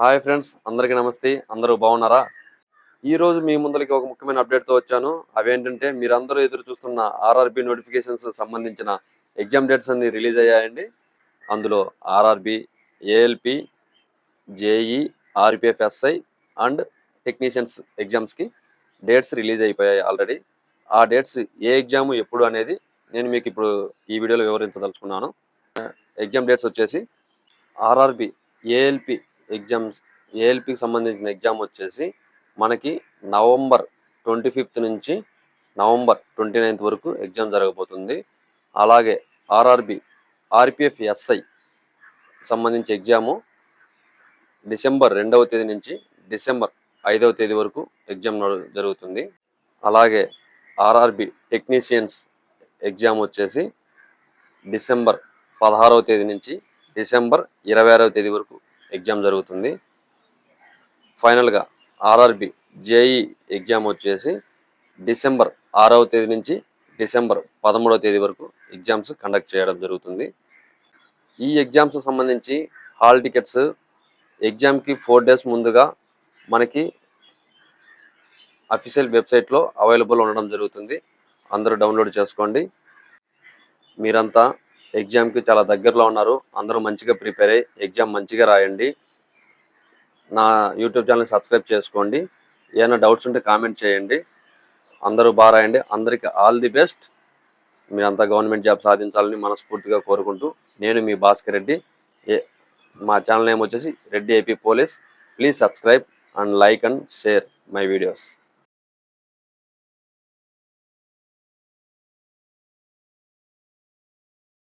Hi friends అందరికీ నమస్తే అందరూ బాగున్నారా? ఈరోజు మీ ముందరికి ఒక ముఖ్యమైన అప్డేట్తో వచ్చాను. అవేంటంటే మీరందరూ ఎదురు చూస్తున్న ఆర్ఆర్బి నోటిఫికేషన్స్ సంబంధించిన ఎగ్జామ్ డేట్స్ అన్ని రిలీజ్ అయ్యాయండి. అందులో RRB ALP JE RPF SI and technicians ఎగ్జామ్స్కి డేట్స్ రిలీజ్ అయిపోయాయి ఆల్రెడీ ఆ డేట్స్ ఏ ఎగ్జామ్ ఎప్పుడు అనేది నేను మీకు ఇప్పుడు ఈ వీడియోలో వివరించదలుచుకున్నాను. ఎగ్జామ్ డేట్స్ వచ్చేసి ఆర్ఆర్బి ఏఎల్పి ఎగ్జామ్స్ ఏఎల్పికి సంబంధించిన ఎగ్జామ్ వచ్చేసి మనకి నవంబర్ ట్వంటీ ఫిఫ్త్ నుంచి నవంబర్ ట్వంటీ నైన్త్ వరకు ఎగ్జామ్ జరగబోతుంది. అలాగే ఆర్ఆర్బి ఆర్పిఎఫ్ ఎస్ఐ సంబంధించి ఎగ్జాము డిసెంబర్ రెండవ తేదీ నుంచి డిసెంబర్ ఐదవ తేదీ వరకు ఎగ్జామ్ నడు- జరుగుతుంది. అలాగే ఆర్ఆర్బి టెక్నీషియన్స్ ఎగ్జామ్ వచ్చేసి డిసెంబర్ పదహారవ తేదీ నుంచి డిసెంబర్ ఇరవై ఆరవ తేదీ వరకు ఎగ్జామ్ జరుగుతుంది. ఫైనల్గా ఆర్ఆర్బి జేఈ ఎగ్జామ్ వచ్చేసి డిసెంబర్ ఆరవ తేదీ నుంచి డిసెంబర్ పదమూడవ తేదీ వరకు ఎగ్జామ్స్ కండక్ట్ చేయడం జరుగుతుంది. ఈ ఎగ్జామ్స్ సంబంధించి హాల్ టికెట్స్ ఎగ్జామ్కి ఫోర్ డేస్ ముందుగా మనకి అఫీషియల్ వెబ్సైట్లో అవైలబుల్ ఉండడం జరుగుతుంది. అందరూ డౌన్లోడ్ చేసుకోండి. మీరంతా ఎగ్జామ్కి చాలా దగ్గరలో ఉన్నారు. అందరూ మంచిగా ప్రిపేర్ అయ్యి ఎగ్జామ్ మంచిగా రాయండి. నా యూట్యూబ్ ఛానల్ సబ్స్క్రైబ్ చేసుకోండి. ఏమైనా డౌట్స్ ఉంటే కామెంట్ చేయండి. అందరూ బాగా రాయండి. అందరికీ ఆల్ ది బెస్ట్ మీరంతా గవర్నమెంట్ జాబ్ సాధించాలని మనస్ఫూర్తిగా కోరుకుంటూ నేను మీ భాస్కర్ రెడ్డి. ఏ మా ఛానల్ నేమ్ వచ్చేసి Reddy AP police please subscribe and like and share my videos